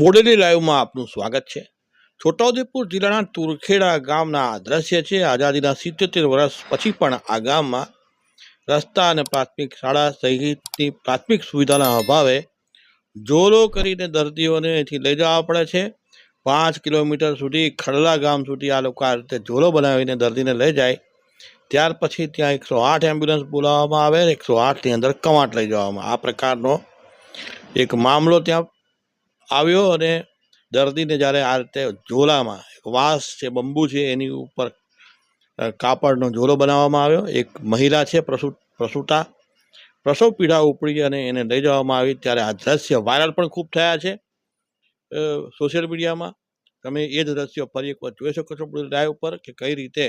બોડેલી લાઈવમાં આપનું સ્વાગત છે. છોટાઉદેપુર જિલ્લાના તુરખેડા ગામના દ્રશ્ય છે. આઝાદીના સિત્યોતેર વર્ષ પછી પણ આ ગામમાં રસ્તા અને પ્રાથમિક શાળા સહિતની પ્રાથમિક સુવિધાના અભાવે જોરો કરીને દર્દીઓને અહીંથી લઈ જવા પડે છે. પાંચ કિલોમીટર સુધી ખડલા ગામ સુધી આ લોકો આ રીતે જોરો બનાવીને દર્દીને લઈ જાય. ત્યાર પછી ત્યાં એકસો આઠ એમ્બ્યુલન્સ બોલાવવામાં આવે એકસો આઠની અંદર કમાટ લઈ જવામાં આ પ્રકારનો એક મામલો ત્યાં આવ્યો અને દર્દીને જ્યારે આ રીતે ઝોલામાં વાસ છે, બંબુ છે, એની ઉપર કાપડનો ઝોલો બનાવવામાં આવ્યો. એક મહિલા છે, પ્રસુ, પ્રસૂતા. પ્રસવ પીડા ઉપડી અને એને લઈ જવામાં આવી. ત્યારે આ દ્રશ્ય વાયરલ પણ ખૂબ થયા છે સોશિયલ મીડિયામાં. તમે એ જ દ્રશ્યો ફરી એકવાર જોઈ શકો છો લાઈવ ઉપર કે કઈ રીતે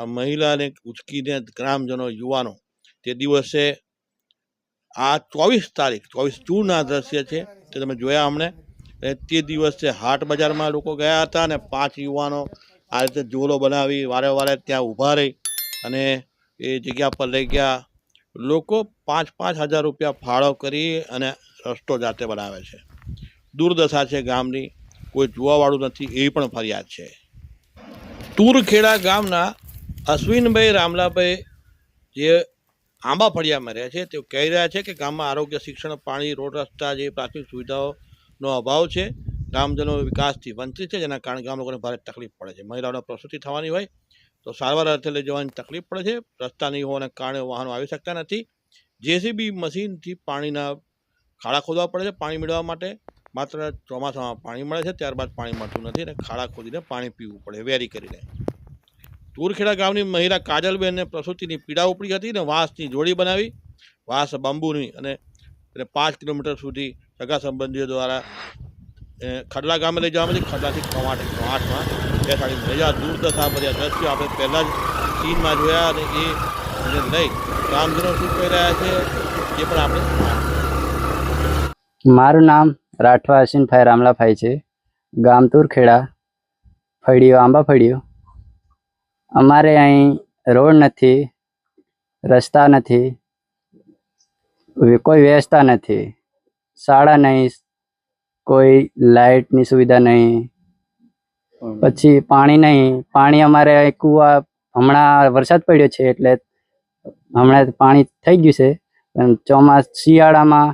આ મહિલાને ઉચકીને ગ્રામજનો, યુવાનો તે દિવસે આ ચોવીસ તારીખ, ચોવીસ જૂનના દ્રશ્ય છે. તે તમે જોયા હમણે તે દિવસે હાટ બજારમાં લોકો ગયા હતા અને પાંચ યુવાનો આ રીતે જોલો બનાવી વારે વારે ત્યાં ઊભા રહી અને એ જગ્યા પર લઈ ગયા. લોકો પાંચ પાંચ હજાર રૂપિયા ફાળો કરી અને રસ્તો જાતે બનાવે છે. દુર્દશા છે ગામની. કોઈ જોવાવાળું નથી, એવી પણ ફરિયાદ છે. તુરખેડા ગામના અશ્વિનભાઈ રામલાભાઈ જે આંબા ફળિયામાં રહે છે. તેઓ કહી રહ્યા છે કે ગામમાં આરોગ્ય, શિક્ષણ, પાણી, રોડ રસ્તા જે પ્રાથમિક સુવિધાઓનો અભાવ છે. ગામજનો વિકાસથી વંચિત છે, જેના કારણે ગામ લોકોને ભારે તકલીફ પડે છે. મહિલાઓને પ્રસૂતિ થવાની હોય તો સારવાર અર્થે લઈ જવાની તકલીફ પડે છે. રસ્તા નહીં હોવાના કારણે વાહનો આવી શકતા નથી. જેસીબી મશીનથી પાણીના ખાડા ખોદવા પડે છે. પાણી મેળવવા માટે માત્ર ચોમાસામાં પાણી મળે છે. ત્યારબાદ પાણી મળતું નથી અને ખાડા ખોદીને પાણી પીવું પડે. વેરી કરીને. તુરખેડા ગામની મહિલા કાજલબેનને પ્રસૂતિની પીડા ઉપડી હતી ને વાંસની જોડી બનાવી. વાંસ બંબુની અને એને પાંચ કિલોમીટર સુધી સગા સંબંધીઓ દ્વારા ખડલા ગામે લઈ જવામાં આવી. ખડલાથી કવાટ, કવાટમાં બેસાડી મજા દુર્દશા ભર્યા. દ્રશ્યો આપણે પહેલાં જ સીનમાં જોયા અને એ એને લઈ ગામજનો શું કહી રહ્યા છે એ પણ આપણે મારું નામ રાઠવા અશ્વિનભાઈ રામલાભાઈ છે. ગામ તુરખેડા. ફળીઓ આંબા ફળીઓ અમારે અહીં રોડ નથી, રસ્તા નથી કોઈ વ્યવસ્થા નથી. શાળા નહીં, કોઈ લાઇટની સુવિધા નહીં. પછી પાણી નહીં. પાણી અમારે કૂવા, હમણાં વરસાદ પડ્યો છે એટલે હમણાં પાણી થઈ ગયું છે. પણ ચોમાસ શિયાળામાં,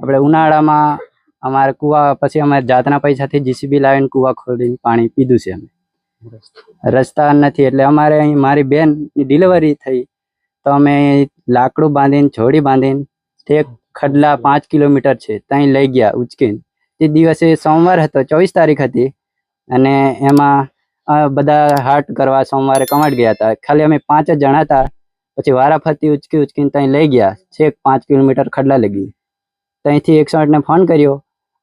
આપણે ઉનાળામાં અમારે કુવા, પછી અમે જાતના પૈસાથી જીસીબી લાવીને કુવા ખોલીને પાણી પીધું છે અમે. રસ્તા નથી એટલે અમારે અહીં મારી બેનની ડિલિવરી થઈ. તો અમે લાકડું બાંધીને જોડી બાંધીને, તે ખડલા પાંચ કિલોમીટર છે ત્યાં લઈ ગયા ઉચકીને. તે દિવસે સોમવાર હતો, ચોવીસ તારીખ હતી. અને એમાં બધા હાટ કરવા સોમવારે કમાટ ગયા હતા. ખાલી અમે પાંચ જ જણા હતા. પછી વારાફરતી ઉચકી ઉચકીને ત્યાં લઈ ગયા. છેક પાંચ કિલોમીટર ખડલા લગી. ત્યાંથી એકસો આઠને ફોન કર્યો.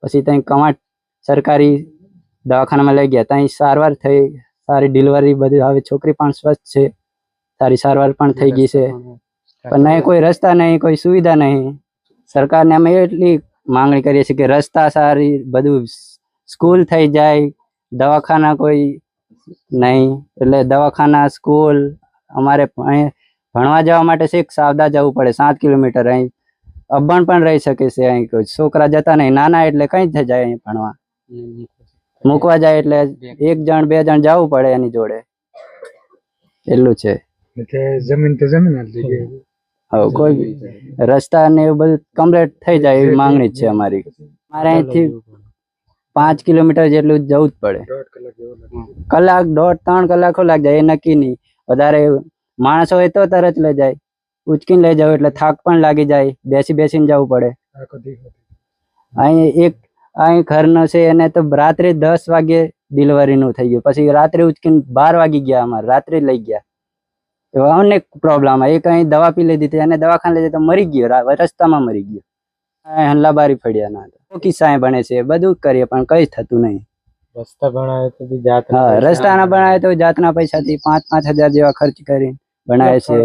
પછી ત્યાં કમાટ સરકારી દવાખાનામાં લઈ ગયા. ત્યાં સારવાર થઈ સારી ડિલિવરી બધી હવે છોકરી પણ સ્વસ્થ છે. સારી સારવાર પણ થઈ ગઈ છે. પણ નહીં, કોઈ રસ્તા નહીં, કોઈ સુવિધા નહીં. સરકારને અમે એટલી માંગણી કરીએ છીએ કે રસ્તા સારી, બધું સ્કૂલ થઈ જાય. દવાખાના કોઈ નહીં. એટલે દવાખાના સ્કૂલ અમારે ભણવા જવા માટે છેક સાવદા જવું પડે, સાત કિલોમીટર અહીં. અભણ પણ રહી શકે છે અહીં કોઈ. છોકરા જતા નહીં, નાના એટલે કઈ જ જાય અહીં ભણવા. મૂકવા જાય એટલે એક જણ બે જણ જવું પડે એની જોડે. એટલું છે. એટલે જમીન તો જમીન. હવે કોઈ રસ્તા ને એવું બધું કમ્પ્લીટ થઈ જાય એવી માંગણી જ છે અમારી. મારે અહીંથી પાંચ કિલોમીટર જેટલું જવું જ પડે. કલાક દોઢ ત્રણ કલાકો લાગી જાય એ નક્કી નહીં. વધારે માણસ હોય તો તરત લઈ જાય. ઉચકીને લઈ જાવ એટલે થાક પણ લાગી જાય. બેસી બેસીને જવું પડે. અહીં એક અહીં ઘરનો છે એને તો રાત્રે દસ વાગે ડિલિવરીનું થઈ ગયું. પછી રાત્રે ઉચકીને બાર વાગી ગયા અમારે રાત્રે લઈ ગયા. એવા અનેક પ્રોબ્લેમ એક અહીં દવા પી લીધી હતી અને દવાખાને લઈ તો મરી ગયો રસ્તામાં મરી ગયો. હલ્લાબારી ફળ્યા ના. હતા કિસ્સા ભણે છે બધું કરીએ પણ કઈ થતું નહીં. રસ્તા ભણાય તો બી જાત હા રસ્તાના બનાવે તો જાતના પૈસાથી પાંચ પાંચ હજાર જેવા ખર્ચ કરીને ભણાય છે.